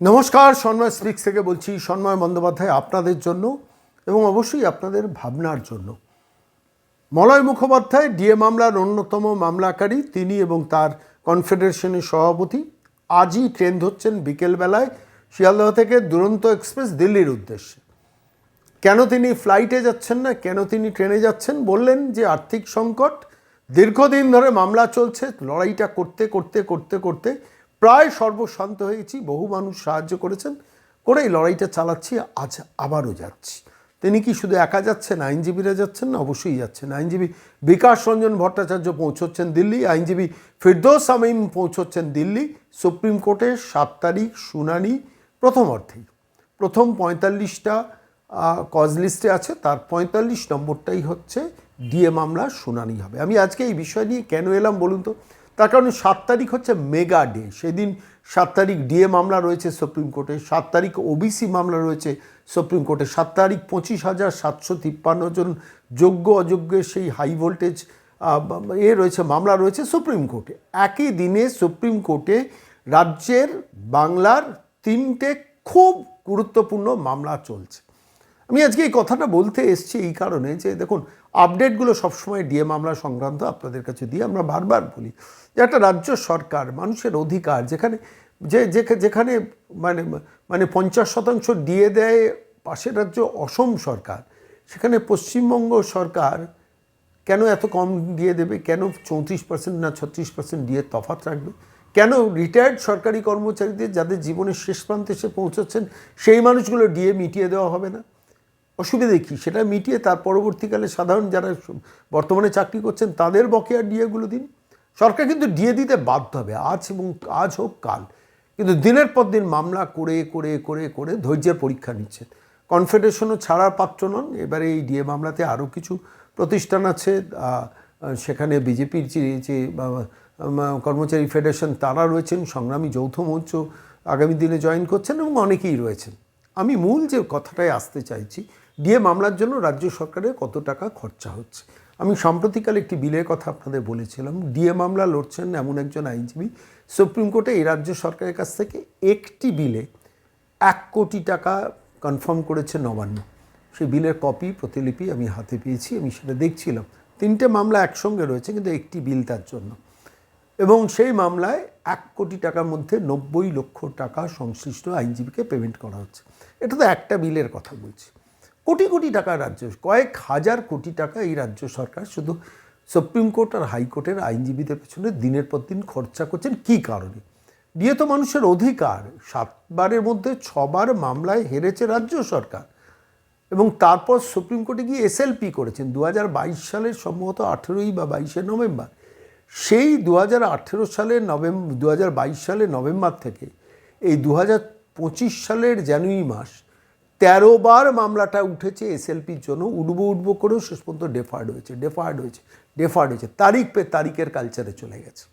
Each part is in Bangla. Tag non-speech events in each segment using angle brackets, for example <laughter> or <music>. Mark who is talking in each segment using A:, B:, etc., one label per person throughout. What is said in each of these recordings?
A: নমস্কার, সন্ময় স্পিক্স থেকে বলছি, সন্ময় বন্দ্যোপাধ্যায় আপনাদের জন্য এবং অবশ্যই আপনাদের ভাবনার জন্য। মলয় মুখোপাধ্যায়, ডিএ মামলার অন্যতম মামলাকারী, তিনি এবং তার কনফেডারেশনের সভাপতি। আজই ট্রেন ধরছেন বিকেলবেলায় শিয়ালদহ থেকে দুরন্ত এক্সপ্রেস দিল্লির উদ্দেশ্যে। কেন তিনি ফ্লাইটে যাচ্ছেন না, কেন তিনি ট্রেনে যাচ্ছেন, বললেন যে আর্থিক সংকট, দীর্ঘদিন ধরে মামলা চলছে, লড়াইটা করতে করতে করতে করতে প্রায় সর্বশান্ত হয়েছি। বহু মানুষ সাহায্য করেছেন। করে এই লড়াইটা চালাচ্ছি, আজ আবারও যাচ্ছি। তিনি কি শুধু একা যাচ্ছেন, আইনজীবীরা যাচ্ছেন না? অবশ্যই যাচ্ছেন। আইনজীবী বিকাশ রঞ্জন ভট্টাচার্য পৌঁছচ্ছেন দিল্লি, আইনজীবী ফিরদৌস আমিন পৌঁছচ্ছেন দিল্লি। সুপ্রিম কোর্টে সাত তারিখ শুনানি প্রথম অর্থেই প্রথম পঁয়তাল্লিশটা কজ লিস্টে আছে, তার পঁয়তাল্লিশ নম্বরটাই হচ্ছে, ডিএ মামলার শুনানি হবে। আমি আজকে এই বিষয় নিয়ে কেন এলাম বলুন তো? তার কারণে সাত তারিখ হচ্ছে মেগা ডে। সেদিন সাত তারিখ ডিএ মামলা রয়েছে সুপ্রিম কোর্টে, সাত তারিখ ওবিসি মামলা রয়েছে সুপ্রিম কোর্টে, সাত তারিখ পঁচিশ হাজার সাতশো তিপ্পান্ন জন যোগ্য অযোগ্যের সেই হাই ভোল্টেজ এ রয়েছে, মামলা রয়েছে সুপ্রিম কোর্টে। একই দিনে সুপ্রিম কোর্টে রাজ্যের বাংলার তিনটে খুব গুরুত্বপূর্ণ মামলা চলছে। আমি আজকে এই কথাটা বলতে এসেছি এই কারণে যে দেখুন আপডেটগুলো সবসময় ডিএ মামলা সংক্রান্ত আপনাদের কাছে দিয়ে আমরা বারবার বলি যে একটা রাজ্য সরকার, মানুষের অধিকার যেখানে, যে যেখানে মানে মানে পঞ্চাশ শতাংশ দিয়ে দেয় পাশের রাজ্য অসম সরকার, সেখানে পশ্চিমবঙ্গ সরকার কেন এত কম দিয়ে দেবে? কেন চৌত্রিশ পার্সেন্ট না ছত্রিশ পার্সেন্ট দিয়ে তফাৎ রাখবে? কেন রিটায়ার্ড সরকারি কর্মচারীদের যাদের জীবনের শেষ প্রান্তে এসে পৌঁছচ্ছেন, সেই মানুষগুলো ডিএ মিটিয়ে দেওয়া হবে না? অসুবিধে কী? সেটা মিটিয়ে তার পরবর্তীকালে সাধারণ যারা বর্তমানে চাকরি করছেন, তাদের বকেয়া ডিএগুলো দিন। সরকার কিন্তু ডিএ দিতে বাধ্য হবে, আজ এবং আজ হোক কাল। কিন্তু দিনের পর দিন মামলা করে করে করে করে ধৈর্যের পরীক্ষা নিচ্ছেন। কনফেডারেশনও ছাড়ার পাত্র নন। এবারে এই ডিএ মামলাতে আরও কিছু প্রতিষ্ঠান আছে। সেখানে বিজেপির যে কর্মচারী ফেডারেশন তারা রয়েছেন, সংগ্রামী যৌথ মঞ্চ আগামী দিনে জয়েন করছেন এবং অনেকেই রয়েছেন। আমি মূল যে কথাটাই আসতে চাইছি ডিএ মামলার জন্য রাজ্য সরকারের কত টাকা খরচা হচ্ছে? আমি সাম্প্রতিককালে একটি বিলের কথা আপনাদের বলেছিলাম, ডিএ মামলা লড়ছেন এমন একজন আইনজীবী। সুপ্রিম কোর্টে এই রাজ্য সরকারের কাছ থেকে একটি বিলে এক কোটি টাকা কনফার্ম করেছে নবান্ন। সেই বিলের কপি, প্রতিলিপি আমি হাতে পেয়েছি, আমি সেটা দেখছিলাম। তিনটে মামলা একসঙ্গে রয়েছে, কিন্তু একটি বিল তার জন্য। এবং সেই মামলায় এক কোটি টাকার মধ্যে নব্বই লক্ষ টাকা সংশ্লিষ্ট আইনজীবীকে পেমেন্ট করা হচ্ছে। এটা তো একটা বিলের কথা বলছি। কোটি কোটি টাকা রাজ্য, কয়েক হাজার কোটি টাকা এই রাজ্য সরকার শুধু সুপ্রিম কোর্ট আর হাইকোর্টের আইনজীবীদের পেছনে দিনের পর দিন খরচা করছেন কী কারণে? দিয়ে তো মানুষের অধিকার সাতবারের মধ্যে ছবার মামলায় হেরেছে রাজ্য সরকার এবং তারপর সুপ্রিম কোর্টে গিয়ে এসএলপি করেছেন দু হাজার বাইশ সালের সম্ভবত আঠেরোই বা বাইশে নভেম্বর। সেই দু হাজার আঠেরো সালের নভেম্বর দু হাজার বাইশ সালের নভেম্বর থেকে এই দু হাজার পঁচিশ সালের জানুয়ারি মাস তেরো বার মামলাটা উঠেছে, এসএলপির জন্য উঠবো উঠবো করেও শেষ পর্যন্ত ডেফার্ড হয়েছে ডেফার্ড হয়েছে ডেফার্ড হয়েছে। তারিখ পে তারিখের কালচারে চলে গেছে।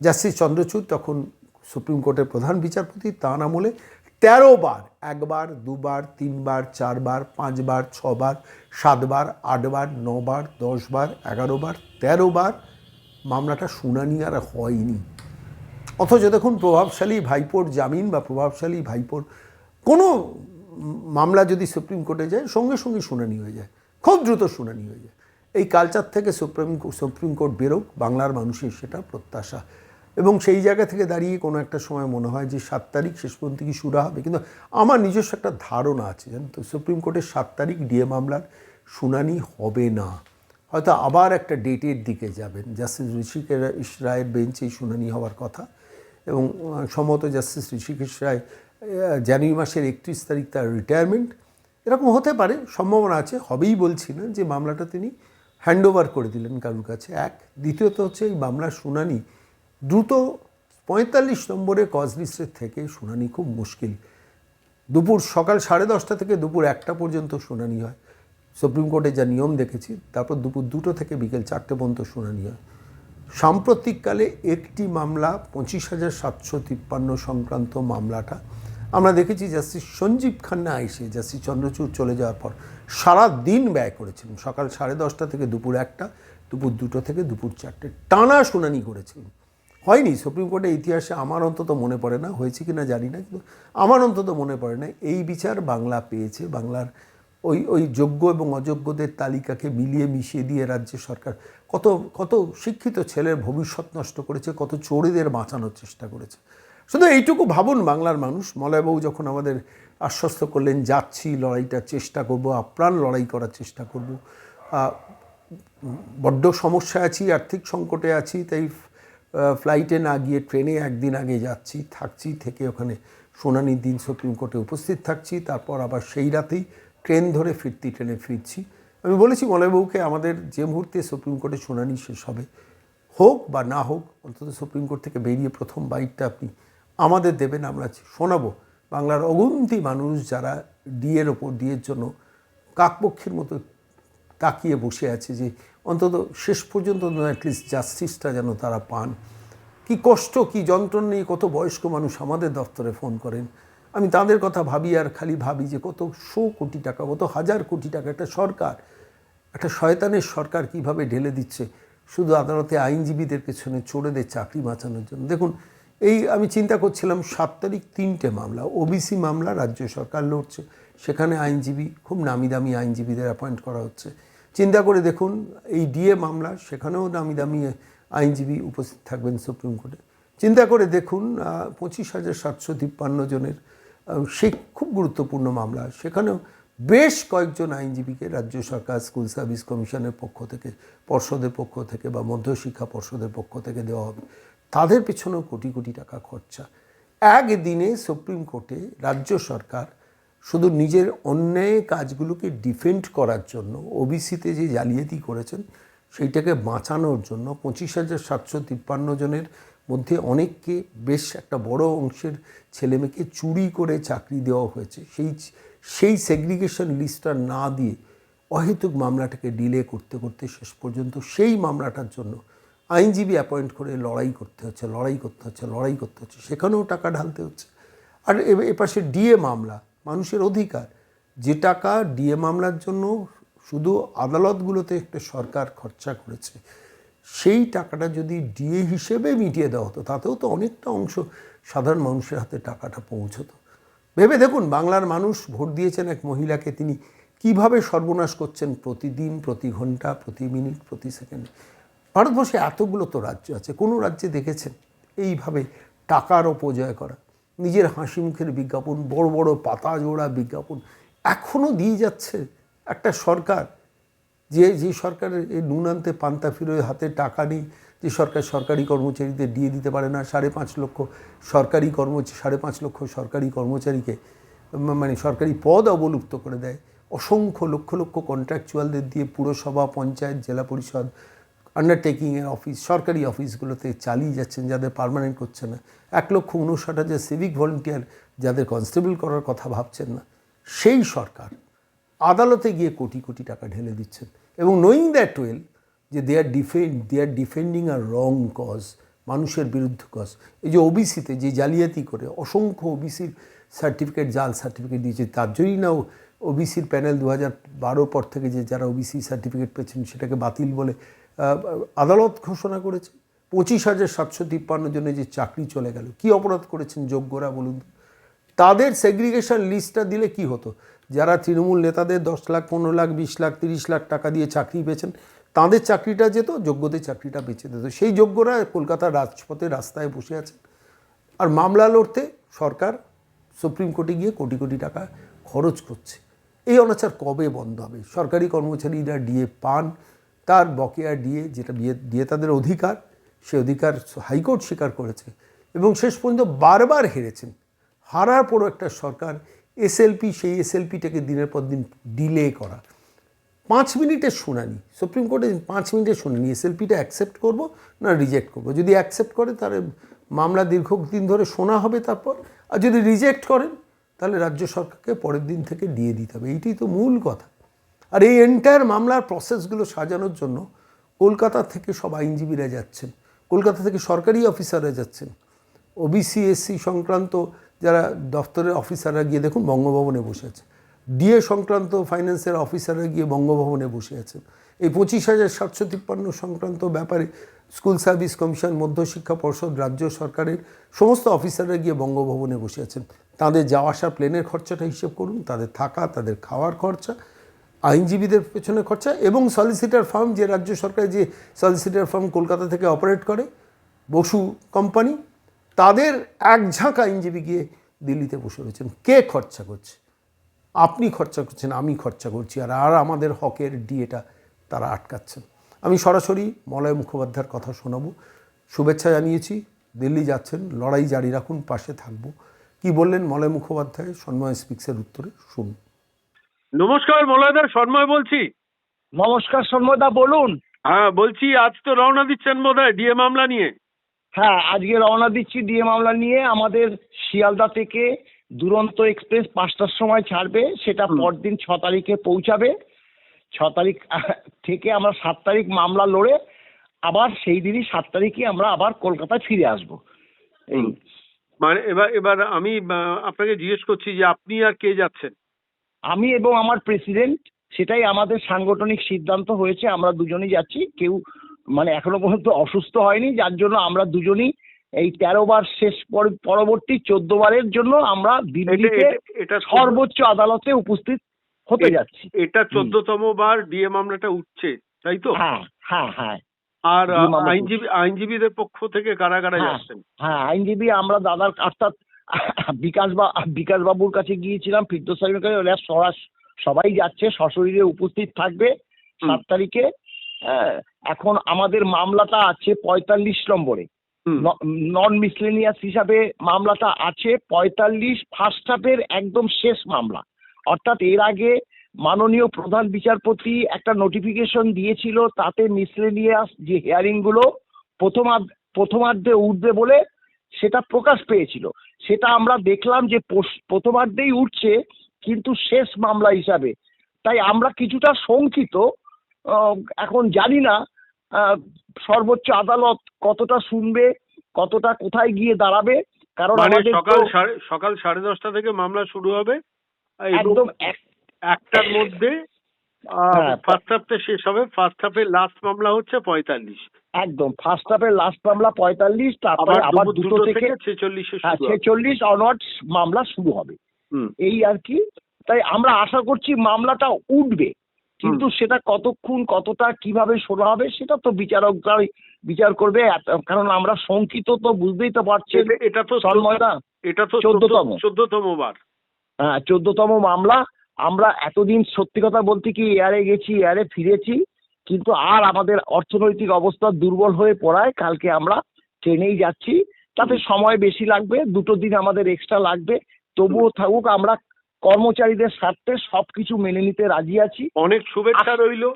A: জাস্টিস চন্দ্রচূড় তখন সুপ্রিম কোর্টের প্রধান বিচারপতি তাঁর আমলে তেরো বার, একবার, দুবার, তিনবার, চারবার, পাঁচবার, ছবার, সাতবার, আটবার, নবার, দশবার, এগারোবার তেরো বার মামলাটা শুনানি আর হয়নি। অথচ দেখুন, প্রভাবশালী ভাইপোর জামিন বা প্রভাবশালী ভাইপোর কোনো মামলা যদি সুপ্রিম কোর্টে যায়, সঙ্গে সঙ্গে শুনানি হয়ে যায়। খুব দ্রুত শুনানি হয়ে যায়। এই কালচার থেকে সুপ্রিম সুপ্রিম কোর্ট বেরোক, বাংলার মানুষের সেটা প্রত্যাশা। এবং সেই জায়গা থেকে দাঁড়িয়ে কোনো একটা সময় মনে হয় যে সাত তারিখ শেষ পর্যন্ত কি শুরু হবে। কিন্তু আমার নিজস্ব একটা ধারণা আছে, জানেন তো? সুপ্রিম কোর্টের সাত তারিখ ডিএ মামলার শুনানি হবে না। হয়তো আবার একটা ডেটের দিকে যাবেন। জাস্টিস ঋষিকেশ রায়ের বেঞ্চেই শুনানি হওয়ার কথা। এবং সম্ভবত জাস্টিস ঋষিকেশ রায় জানুয়ারি মাসের একত্রিশ তারিখ তার রিটায়ারমেন্ট এরকম হতে পারে, সম্ভাবনা আছে, হবেই বলছি না যে মামলাটা তিনি হ্যান্ড ওভার করে দিলেন কারুর কাছে। এক, দ্বিতীয়ত হচ্ছে এই মামলার শুনানি দ্রুত পঁয়তাল্লিশ নম্বরে কজ লিস্টের থেকে শুনানি খুব মুশকিল। দুপুর সকাল সাড়ে দশটা থেকে দুপুর একটা পর্যন্ত শুনানি হয়। সুপ্রিম কোর্টে যা নিয়ম দেখেছি, তারপর দুপুর দুটো থেকে বিকেল চারটে পর্যন্ত শুনানি হয়। সাম্প্রতিককালে একটি মামলা পঁচিশ হাজার সাতশো তিপ্পান্ন সংক্রান্ত মামলাটা আমরা দেখেছি জাস্টিস সঞ্জীব খান্না এসে জাস্টিস চন্দ্রচূড় চলে যাওয়ার পর সারা দিন ব্যয় করেছেন। সকাল সাড়ে দশটা থেকে দুপুর একটা, দুপুর দুটো থেকে দুপুর চারটে। টানা শুনানি করেছিলেন হয়নি, সুপ্রিম কোর্টের ইতিহাসে আমার অন্তত মনে পড়ে না, হয়েছে কি না জানি না, কিন্তু আমার অন্তত মনে পড়ে না। এই বিচার বাংলা পেয়েছে, বাংলার ওই ওই যোগ্য এবং অযোগ্যদের তালিকাকে মিলিয়ে মিশিয়ে দিয়ে রাজ্য সরকার কত কত শিক্ষিত ছেলের ভবিষ্যৎ নষ্ট করেছে, কত চোরেদের বাঁচানোর চেষ্টা করেছে। শুধু এইটুকু ভাবুন, বাংলার মানুষ মলয়বাবু যখন আমাদের আশ্বস্ত করলেন, যাচ্ছি, লড়াইটার চেষ্টা করব, আপ্রাণ লড়াই করার চেষ্টা করব। বড্ড সমস্যা আছি, আর্থিক সংকটে আছি, তাই ফ্লাইটে না গিয়ে ট্রেনে একদিন আগে যাচ্ছি, থাকছি, থেকে ওখানে শুনানির দিন সুপ্রিম কোর্টে উপস্থিত থাকছি, তারপর আবার সেই রাতেই ট্রেন ধরে ফিরতি ট্রেনে ফিরছি। আমি বলেছি, মলয়বাবুকে আমাদের যে মুহূর্তে সুপ্রিম কোর্টে শুনানি শেষ হবে, হোক বা না হোক, অন্তত সুপ্রিম কোর্ট থেকে বেরিয়ে প্রথম বাইকটা আপনি আমাদের দেবেন, আমরা শোনাবো। বাংলার অগুন্তি মানুষ যারা ডিএর ওপর, ডিএর জন্য কাকপক্ষের মতো তাকিয়ে বসে আছে যে অন্তত শেষ পর্যন্ত অ্যাটলিস্ট জাস্টিসটা যেন তারা পান। কি কষ্ট, কি যন্ত্রণা নিয়ে কত বয়স্ক মানুষ আমাদের দপ্তরে ফোন করেন। আমি তাদের কথা ভাবি আর খালি ভাবি যে কত শো কোটি টাকা, কত হাজার কোটি টাকা একটা সরকার, একটা শয়তানের সরকার কীভাবে ঢেলে দিচ্ছে। শুধু আদালতে আইনজীবীদের পেছনে চোরেদের চাকরি বাঁচানোর জন্য। দেখুন এই আমি চিন্তা করছিলাম, সাত তারিখ তিনটে মামলা ওবিসি মামলা, রাজ্য সরকার লড়ছে। সেখানে আইনজীবী, খুব নামি দামি আইনজীবীদের অ্যাপয়েন্ট করা হচ্ছে। চিন্তা করে দেখুন, এই ডিএ মামলা, সেখানেও নামি দামি আইনজীবী উপস্থিত থাকবেন সুপ্রিম কোর্টে। চিন্তা করে দেখুন পঁচিশ হাজার সাতশো তিপ্পান্ন জনের সে খুব গুরুত্বপূর্ণ মামলা, সেখানেও বেশ কয়েকজন আইনজীবীকে রাজ্য সরকার, স্কুল সার্ভিস কমিশনের পক্ষ থেকে, পর্ষদের পক্ষ থেকে বা মধ্যশিক্ষা পর্ষদের পক্ষ থেকে দেওয়া হবে। তাদের পেছনেও কোটি কোটি টাকা খরচা। একদিনে সুপ্রিম কোর্টে রাজ্য সরকার শুধু নিজের অন্যায় কাজগুলোকে ডিফেন্ড করার জন্য ওবিসিতে যে জালিয়াতি করেছেন, সেইটাকে বাঁচানোর জন্য পঁচিশ হাজার সাতশো তিপ্পান্ন জনের মধ্যে অনেককে বেশ একটা বড় অংশের ছেলেমেয়েকে চুরি করে চাকরি দেওয়া হয়েছে। সেই সেই সেগ্রিগেশন লিস্টটা না দিয়ে অহেতুক মামলাটাকে ডিলে করতে করতে শেষ পর্যন্ত সেই মামলাটার জন্য আইনজীবী অ্যাপয়েন্ট করে লড়াই করতে হচ্ছে, লড়াই করতে হচ্ছে, লড়াই করতে হচ্ছে, সেখানেও টাকা ঢালতে হচ্ছে। আর এপাশে ডিএ মামলা, মানুষের অধিকার, যে টাকা ডিএ মামলার জন্য শুধু আদালতগুলোতে একটা সরকার খরচা করেছে, সেই টাকাটা যদি ডিএ হিসেবে মিটিয়ে দেওয়া হতো, তাতেও তো অনেকটা অংশ সাধারণ মানুষের হাতে টাকাটা পৌঁছতো। ভেবে দেখুন, বাংলার মানুষ ভোট দিয়েছেন এক মহিলাকে, তিনি কীভাবে সর্বনাশ করছেন প্রতিদিন, প্রতি ঘণ্টা, প্রতি মিনিট, প্রতি সেকেন্ডে? ভারতবর্ষে এতগুলো তো রাজ্য আছে, কোনো রাজ্যে দেখেছেন? এইভাবে টাকার অপচয় করা, নিজের হাসি মুখের বিজ্ঞাপন, বড় বড় পাতা জোড়া বিজ্ঞাপন এখনও দিয়ে যাচ্ছে একটা সরকার। যে যে সরকারের এই নুন আনতে পান্তা ফিরে হাতে টাকা নেই, যে সরকার সরকারি কর্মচারীদের দিয়ে দিতে পারে না, সাড়ে পাঁচ লক্ষ সরকারি কর্মচারী সাড়ে পাঁচ লক্ষ সরকারি কর্মচারীকে মানে সরকারি পদ অবলুপ্ত করে দেয়। অসংখ্য লক্ষ লক্ষ কন্ট্রাকচুয়ালদের দিয়ে পুরসভা, পঞ্চায়েত, জেলা পরিষদ আন্ডারটেকিংয়ের অফিস সরকারি অফিসগুলোতে চালিয়ে যাচ্ছেন, যাদের পার্মানেন্ট করছে না। এক লক্ষ উনষাট হাজার সিভিক ভলেন্টিয়ার যাদের কনস্টেবল করার কথা ভাবছেন না। সেই সরকার আদালতে গিয়ে কোটি কোটি টাকা ঢেলে দিচ্ছেন। এবং নোয়িং দ্যাট ওয়েল যে they are defend they are defending are wrong cause মানুষের বিরুদ্ধে কজ এই যে ওবিসিতে যে জালিয়াতি করে, অসংখ্য ওবিসির সার্টিফিকেট জাল সার্টিফিকেট দিয়েছে, তার জন্যই না ওবিসির প্যানেল দু হাজার বারো পর থেকে যে যারা ওবিসি সার্টিফিকেট পেয়েছেন, সেটাকে বাতিল বলে আদালত ঘোষণা করেছে, পঁচিশ হাজার সাতশো তিপ্পান্ন জনের যে চাকরি চলে গেল, কি অপরাধ করেছেন যোগ্যরা বলুন? তাদের সেগ্রিগেশন লিস্টটা দিলে কি হতো? যারা তৃণমূল নেতাদের দশ লাখ, পনেরো লাখ, বিশ লাখ, তিরিশ লাখ টাকা দিয়ে চাকরি পেয়েছেন, তাদের চাকরিটা যেত, যোগ্যদের চাকরিটা বেঁচে দিত। সেই যোগ্যরা কলকাতার রাজপথে রাস্তায় বসে আছেন। আর মামলা লড়তে সরকার সুপ্রিম কোর্টে গিয়ে কোটি কোটি টাকা খরচ করছে। এই অনাচার কবে বন্ধ হবে? সরকারি কর্মচারীরা ডিএ পান তার বকেয়া ডিএ যেটা বিয়ে ডিএ তাদের অধিকার, সে অধিকার হাইকোর্ট স্বীকার করেছে এবং শেষ পর্যন্ত বারবার হেরেছেন। হারার পরও একটা সরকার এসএলপি, সেই এসএলপিটাকে দিনের পর দিন ডিলে করা। পাঁচ মিনিটের শুনানি, সুপ্রিম কোর্টে পাঁচ মিনিটের শুনানি, এসএলপিটা অ্যাকসেপ্ট করব না রিজেক্ট করব? যদি অ্যাকসেপ্ট করে তাহলে মামলা দীর্ঘদিন ধরে শোনা হবে তারপর, আর যদি রিজেক্ট করেন তাহলে রাজ্য সরকারকে পরের দিন থেকে দিয়ে দিতে হবে। এইটাই তো মূল কথা। আর এই এন্টায়ার মামলার প্রসেসগুলো সাজানোর জন্য কলকাতা থেকে সব আইনজীবীরা যাচ্ছেন। কলকাতা থেকে সরকারি অফিসাররা যাচ্ছেন। ওবিসি এসসি সংক্রান্ত যারা দফতরের অফিসাররা গিয়ে দেখুন বঙ্গভবনে বসে আছে। ডিএ সংক্রান্ত ফাইন্যান্সের অফিসাররা গিয়ে বঙ্গভবনে বসে আছেন। এই পঁচিশ হাজার সাতশো তিপ্পান্ন সংক্রান্ত ব্যাপারে স্কুল সার্ভিস কমিশন মধ্যশিক্ষা পর্ষদ, রাজ্য সরকারের সমস্ত অফিসাররা গিয়ে বঙ্গভবনে বসে আছেন। তাদের যাওয়া আসা প্লেনের খরচাটা হিসেব করুন, তাদের থাকা, তাদের খাওয়ার খরচা আইনজীবীদের পেছনে খরচা এবং সলিসিটার ফার্ম যে রাজ্য সরকার যে সলিসিটার ফার্ম কলকাতা থেকে অপারেট করে, বসু কোম্পানি তাদের এক ঝাঁক আইনজীবী গিয়ে দিল্লিতে বসে রয়েছেন। কে খরচা করছে? আপনি খরচা করছেন, আমি খরচা করছি, আর আর আমাদের হকের ডিএটা তারা আটকাচ্ছেন। আমি সরাসরি মলয় মুখোপাধ্যায়ের কথা শোনাবো। শুভেচ্ছা জানিয়েছি, দিল্লি যাচ্ছেন, লড়াই জারি রাখুন, পাশে থাকব। কি বললেন মলয় মুখোপাধ্যায়? সন্ময় স্পিক্সের উত্তরে শুনুন।
B: নমস্কার মলয়দার সন্ময় বলছি।
C: নমস্কার সন্ময়দা বলুন।
B: হ্যাঁ বলছি আজ তো রওনা দিচ্ছেন বোধ হয় ডিএ মামলা নিয়ে।
C: হ্যাঁ আজকে রওনা দিচ্ছি ডিএ মামলা নিয়ে। আমাদের শিয়ালদা থেকে দুরন্ত এক্সপ্রেস পাঁচটার সময় ছাড়বে সেটা। পরদিন ছ তারিখে পৌঁছাবে। ছ তারিখ <laughs> থেকে আমরা সাত তারিখ মামলা লড়ে আবার সেই দিনই সাত তারিখে আমরা আবার কলকাতায় ফিরে আসব। এই।
B: মানে এবার এবার আমি আপনাকে জিজ্ঞেস করছি যে আপনি আর কে যাচ্ছেন?
C: আমি এবং আমার প্রেসিডেন্ট সেটাই আমাদের সাংগঠনিক সিদ্ধান্ত হয়েছে আমরা দুজনেই যাচ্ছি। কেউ মানে এখনও পর্যন্ত অসুস্থ হয়নি যার জন্য আমরা দুজনই এই তেরো বার শেষ পর- পরবর্তী চোদ্দ বারের জন্য আমরা দিল্লিতে সর্বোচ্চ আদালতে উপস্থিত হতে যাচ্ছি।
B: এটা চোদ্দতম বার ডিএ মামলাটা উঠছে তাই তো?
C: হ্যাঁ হ্যাঁ হ্যাঁ।
B: আর আইনজীবী আইনজীবীদের পক্ষ থেকে কারা কারা
C: হ্যাঁ।
B: যাচ্ছেন?
C: হ্যাঁ আইনজীবী আমরা দাদার অর্থাৎ <laughs> বিকাশ বা বিকাশ বাবুর কাছে গিয়েছিলাম ফিরদোস সাহেবের কাছে। ওরা সরা- সবাই যাচ্ছে সশরীরে উপস্থিত থাকবে সাত তারিখে। হ্যাঁ, এখন আমাদের মামলাটা আছে পঁয়তাল্লিশ নম্বরে। নন মিসলেনিয়াস হিসাবে মামলাটা আছে পঁয়তাল্লিশ ফার্স্ট হাফের একদম শেষ মামলা। অর্থাৎ এর আগে মাননীয় প্রধান বিচারপতি একটা নোটিফিকেশন দিয়েছিল তাতে মিসলেনিয়াস যে হিয়ারিংগুলো প্রথমার্ধ প্রথমার্ধে উঠবে বলে সেটা প্রকাশ পেয়েছিল। সেটা আমরা দেখলাম যে প্রথমার্ধেই উঠছে কিন্তু শেষ মামলা হিসাবে। তাই আমরা কিছুটা শঙ্কিত এখন জানি না সর্বোচ্চ আদালত কতটা শুনবে কতটা কোথায় গিয়ে দাঁড়াবে কারণ
B: মানে
C: আমাদের
B: সকাল সাড়ে সকাল সাড়ে দশটা থেকে মামলা শুরু হবে।
C: একদম
B: একটার মধ্যে ফার্স্ট হাফটা শেষ হবে ফার্স্ট হাফের লাস্ট মামলা হচ্ছে পঁয়তাল্লিশ।
C: একদম ফার্স্ট হাফের লাস্ট মামলা পঁয়তাল্লিশ তারপরে
B: আবার
C: দুটো থেকে
B: ছেচল্লিশে
C: হ্যাঁ ছেচল্লিশ অনওয়ার্ডস মামলা শুরু হবে। এই আর কি তাই আমরা আশা করছি মামলাটা উঠবে কিন্তু সেটা কতক্ষণ কতটা কীভাবে শোনা হবে সেটা তো বিচারকরাই বিচার করবে কারণ আমরা শঙ্কিত তো বুঝতেই তো পারছি
B: এটা- এটা তো এটা তো
C: চোদ্দতম।
B: চোদ্দতম বার।
C: হ্যাঁ চোদ্দতম মামলা আমরা এতদিন সত্যি কথা বলতে কি এয়ারে গেছি এয়ারে ফিরেছি কিন্তু আর আমাদের অর্থনৈতিক অবস্থা দুর্বল হয়ে পড়ায় কালকে আমরা ট্রেনেই যাচ্ছি। তাতে সময় বেশি লাগবে দুটো দিন আমাদের এক্সট্রা লাগবে। তবুও থাকুক আমরা কর্মচারীদের স্বার্থে সবকিছু মেনে নিতে রাজি আছি।
B: অনেক শুভেচ্ছা রইল।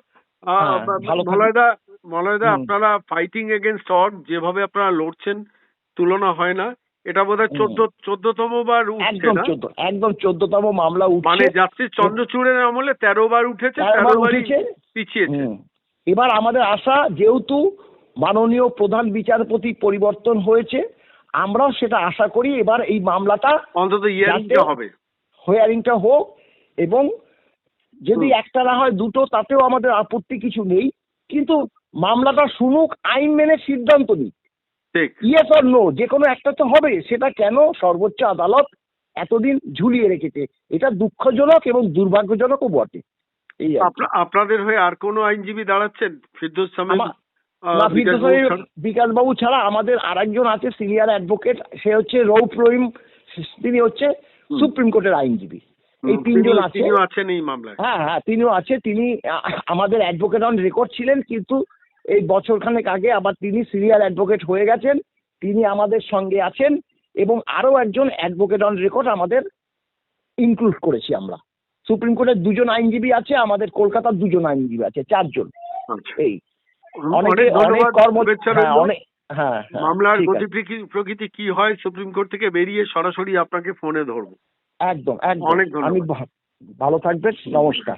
C: হ্যাঁ।
B: মলয়দা মলয়দা। আপনারা ফাইটিং এগেনস্ট অড যেভাবে আপনারা লড়ছেন তুলনা হয় না। এটা বোধহয়। চোদ্দ চোদ্দতম বার উঠছে
C: একদম চোদ্দ একদম চোদ্দতম মামলা
B: মানে
C: উঠছে
B: চন্দ্রচূড়ের আমলে তেরো বার উঠেছে তেরো
C: উঠেছে?
B: পিছিয়েছে।
C: এবার আমাদের আশা যেহেতু মাননীয় প্রধান বিচারপতি পরিবর্তন হয়েছে আমরাও সেটা আশা করি এবার এই মামলাটা
B: অন্তত ইয়ারিংটা
C: যাতে-
B: হবে।
C: হেয়ারিংটা হোক এবং যদি একটা না হয় দুটো তাতেও আমাদের আপত্তি কিছু নেই। কিন্তু মামলাটা শুনুক আইন মেনে সিদ্ধান্ত নিক। ইয়েস অর নো যে কোনো একটা তো হবে। সেটা কেন সর্বোচ্চ আদালত এতদিন ঝুলিয়ে রেখেছে? এটা দুঃখজনক এবং দুর্ভাগ্যজনকও বটে। আর
B: আপনাদের হয়ে আর কোনো আইনজীবী দাঁড়াচ্ছেন? ফিরদোস বিকাশ বাবু ছাড়া?
C: বিকাশবাবু ছাড়া আমাদের আরেকজন আছে সিনিয়র অ্যাডভোকেট। সে হচ্ছে রৌফ রহিম তিনি হচ্ছে সুপ্রিম কোর্টের আইনজীবী। এই তিনজন আছে। হ্যাঁ হ্যাঁ তিনিও আছে। তিনি আমাদের অ্যাডভোকেট অন রেকর্ড ছিলেন কিন্তু এই বছরখানেক আগে আবার তিনি সিরিয়াল অ্যাডভোকেট হয়ে গেছেন তিনি আমাদের সঙ্গে আছেন এবং আরও একজন অ্যাডভোকেট অন রেকর্ড আমাদের ইনক্লুড করেছি আমরা। সুপ্রিম কোর্টের দুজন আইনজীবী আছে আমাদের কলকাতার দুজন আইনজীবী আছে চারজন।
B: আচ্ছা।
C: এই
B: অনেক
C: অনেক কর্ম
B: শুভেচ্ছা
C: হ্যাঁ অনেক হ্যাঁ হ্যাঁ,
B: মামলার গতি প্রকৃতি কি হয় সুপ্রিম কোর্ট থেকে বেরিয়ে সরাসরি আপনাকে ফোনে ধরবো।
C: একদম একদম। আমি ভালো থাকবেন নমস্কার।